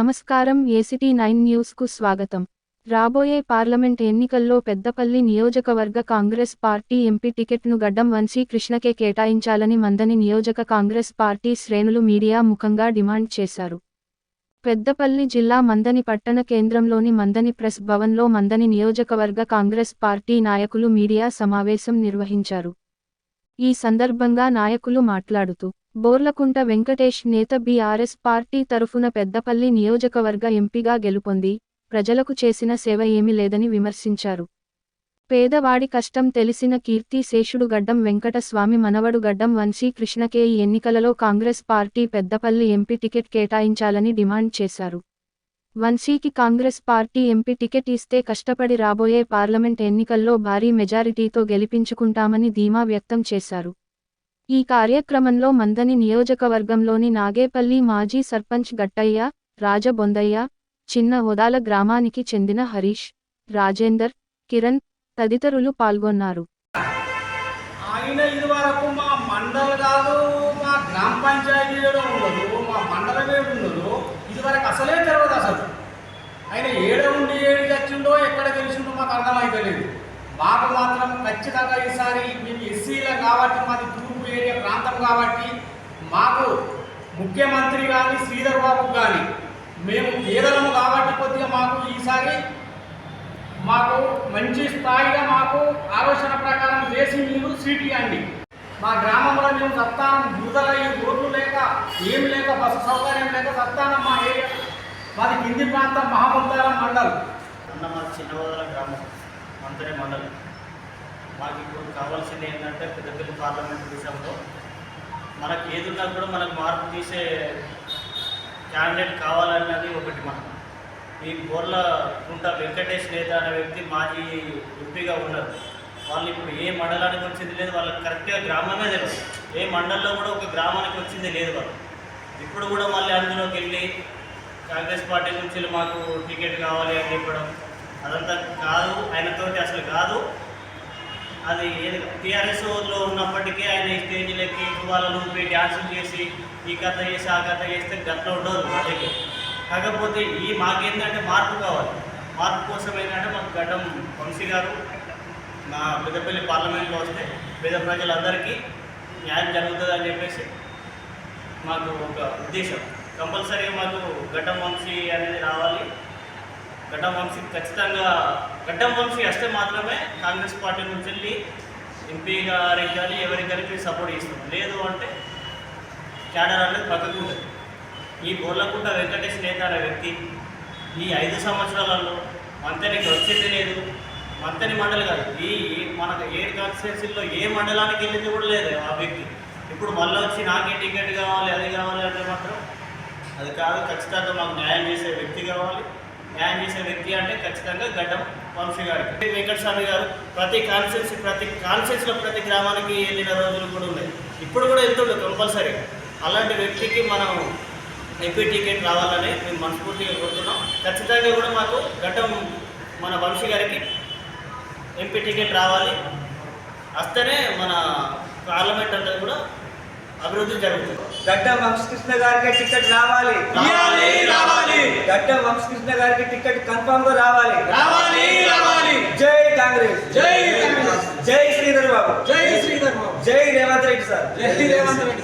నమస్కారం ACT nine న్యూస్కు స్వాగతం. రాబోయే పార్లమెంట్ ఎన్నికల్లో పెద్దపల్లి నియోజకవర్గ కాంగ్రెస్ పార్టీ ఎంపీ టికెట్ను గడ్డం వంశీ కృష్ణకే కేటాయించాలని మందని నియోజక కాంగ్రెస్ పార్టీ శ్రేణులు మీడియా ముఖంగా డిమాండ్ చేశారు. పెద్దపల్లి జిల్లా మందని పట్టణ కేంద్రంలోని మందని ప్రెస్ భవన్లో మందని నియోజకవర్గ కాంగ్రెస్ పార్టీ నాయకులు మీడియా సమావేశం నిర్వహించారు. ఈ సందర్భంగా నాయకులు మాట్లాడుతూ బోర్లకుంట వెంకటేష్ నేత బీఆర్ఎస్ పార్టీ తరఫున పెద్దపల్లి నియోజకవర్గ ఎంపీగా గెలుపొంది ప్రజలకు చేసిన సేవ ఏమీ లేదని విమర్శించారు. పేదవాడి కష్టం తెలిసిన కీర్తి శేషుడు గడ్డం వెంకటస్వామి మనవడు గడ్డం వంశీ కృష్ణకే ఈ ఎన్నికలలో Congress party Peddapalli MP ticket కేటాయించాలని డిమాండ్ చేశారు. వంశీకి కాంగ్రెస్ పార్టీ ఎంపీ టికెట్ ఇస్తే కష్టపడి రాబోయే పార్లమెంట్ ఎన్నికల్లో భారీ మెజారిటీతో గెలిపించుకుంటామని ధీమా వ్యక్తం చేశారు. ఈ కార్యక్రమంలో మందని నియోజకవర్గంలోని నాగేపల్లి మాజీ సర్పంచ్ గట్టయ్య రాజబొందయ్య చిన్న ఉదాల గ్రామానికి చెందిన హరీష్ రాజేందర్ కిరణ్ తదితరులు పాల్గొన్నారు. ఆయన ఇదివరకు మా మండల్ కాదు మా గ్రామ పంచాయతీలో ఉండదు మా మండలమే ఉండదు. ఇదివరకు అసలే తెలియదు అసలు. ఆయన ఏడ ఉండి ఏడు చచ్చిండో ఎక్కడ తెలిసిండో మాకు అర్థమైతే లేదు మాకు మాత్రం ఖచ్చితంగా ఈసారి మేము ఎస్సీలం కాబట్టి మాది తూర్పు ఏరియా ప్రాంతం కాబట్టి మాకు ముఖ్యమంత్రి కానీ శ్రీధర్ బాబు కానీ మేము పేదలము కాబట్టి కొద్దిగా మాకు ఈసారి మాకు మంచి స్థాయిగా మాకు ఆలోచన ప్రకారం వేసి మీరు సీట్ ఇవ్వండి. మా గ్రామంలో మేము సత్తానం బురదల రోడ్లు లేక ఏం లేక బస్సు సౌకర్యం లేక సత్తానం మా ఏరియా. మాది కింది ప్రాంతం మహామంతారం మండల్. అన్న చిన్నవదల గ్రామం మంత్రి మండలం. మాకు ఇప్పుడు కావాల్సింది ఏంటంటే పెద్దపల్లి పార్లమెంట్ విషయంలో. మనకి ఏదున్నా కూడా మనకు మార్పు తీసే క్యాండిడేట్ కావాలన్నది ఒకటి మనం. ఈ బోర్ల కుంట వెంకటేష్ నేత అనే వ్యక్తి మాజీ ఎంపీగా ఉన్నారు. వాళ్ళు ఇప్పుడు ఏ మండలానికి వచ్చింది లేదు వాళ్ళకి కరెక్ట్గా గ్రామమే తెలియదు ఏ మండలంలో కూడా ఒక గ్రామానికి వచ్చింది లేదు వాళ్ళు. ఇప్పుడు కూడా మళ్ళీ అందులోకి వెళ్ళి కాంగ్రెస్ పార్టీ నుంచి వెళ్ళి మాకు టికెట్ కావాలి అని చెప్పడం అదంతా కాదు ఆయనతోటి అసలు కాదు. అది ఏది టీఆర్ఎస్లో ఉన్నప్పటికీ ఆయన ఈ స్టేజ్లకి వాళ్ళను ఊపి డ్యాన్సులు చేసి ఈ కథ చేసి ఆ కథ చేస్తే గట్ల ఉండదు మా దగ్గర. కాకపోతే ఈ మాకేంటంటే మార్పు కావాలి. మార్పు కోసం ఏంటంటే మాకు గడ్డం వంశీ గారు మా పెద్దపల్లి పార్లమెంట్లో వస్తే పేద ప్రజలందరికీ న్యాయం జరుగుతుంది అని చెప్పేసి మాకు ఒక ఉద్దేశం. కంపల్సరీగా మాకు గడ్డం వంశీ అనేది రావాలి. గడ్డం వంశీ. ఖచ్చితంగా గడ్డం వంశీ వస్తే మాత్రమే కాంగ్రెస్ పార్టీ నుంచి వెళ్ళి ఎంపీ గారికి కానీ ఎవరికి కానీ సపోర్ట్ ఇస్తాం లేదు అంటే క్యాడర్ అనేది పక్కకు ఈ బోర్లకుంట వెంకటేష్ నేత అనే వ్యక్తి ఈ ఐదు సంవత్సరాలలో మంతనికి వచ్చింది లేదు. మంతని మండలి కాదు. ఈ ఈ మనకు ఏ కాన్స్టిట్యున్సీలో ఏ మండలానికి వెళ్ళింది కూడా లేదు ఆ వ్యక్తి. ఇప్పుడు మళ్ళీ వచ్చి నాకే టికెట్ కావాలి అది కావాలి అంటే మాత్రం అది కాదు. ఖచ్చితంగా మాకు న్యాయం చేసే వ్యక్తి కావాలి. న్యాయం చేసే వ్యక్తి అంటే ఖచ్చితంగా గడ్డం వంశీ గారికి. వెంకటస్వామి గారు ప్రతి కాన్స్టిట్యున్సీ ప్రతి కాన్స్టిట్యున్సీలో ప్రతి గ్రామానికి వెళ్ళిన రోజులు కూడా ఉన్నాయి. ఇప్పుడు కూడా వెళ్తుండే కంపల్సరీ. అలాంటి వ్యక్తికి మనం ఎంపీ టికెట్ రావాలని మేము మనస్ఫూర్తిగా కోరుతున్నాం. ఖచ్చితంగా కూడా మాకు గడ్డం మన వంశీ గారికి ఎంపీ టికెట్ రావాలి. వస్తేనే మన పార్లమెంట్ అంతా కూడా అభివృద్ధి జరుగుతుంది. గడ్డం వంశకృష్ణ గారికి టికెట్ రావాలి. రావాలి, రావాలి. గడ్డం వంశకృష్ణ గారికి టికెట్ కన్ఫర్మ్గా రావాలి. రావాలి రావాలి. జై కాంగ్రెస్. జై కాంగ్రెస్. జై శ్రీధర్ బాబు. జై శ్రీధర్ బాబు. జై రేవంత్ రెడ్డి సార్. జై రేవంత్ రెడ్డి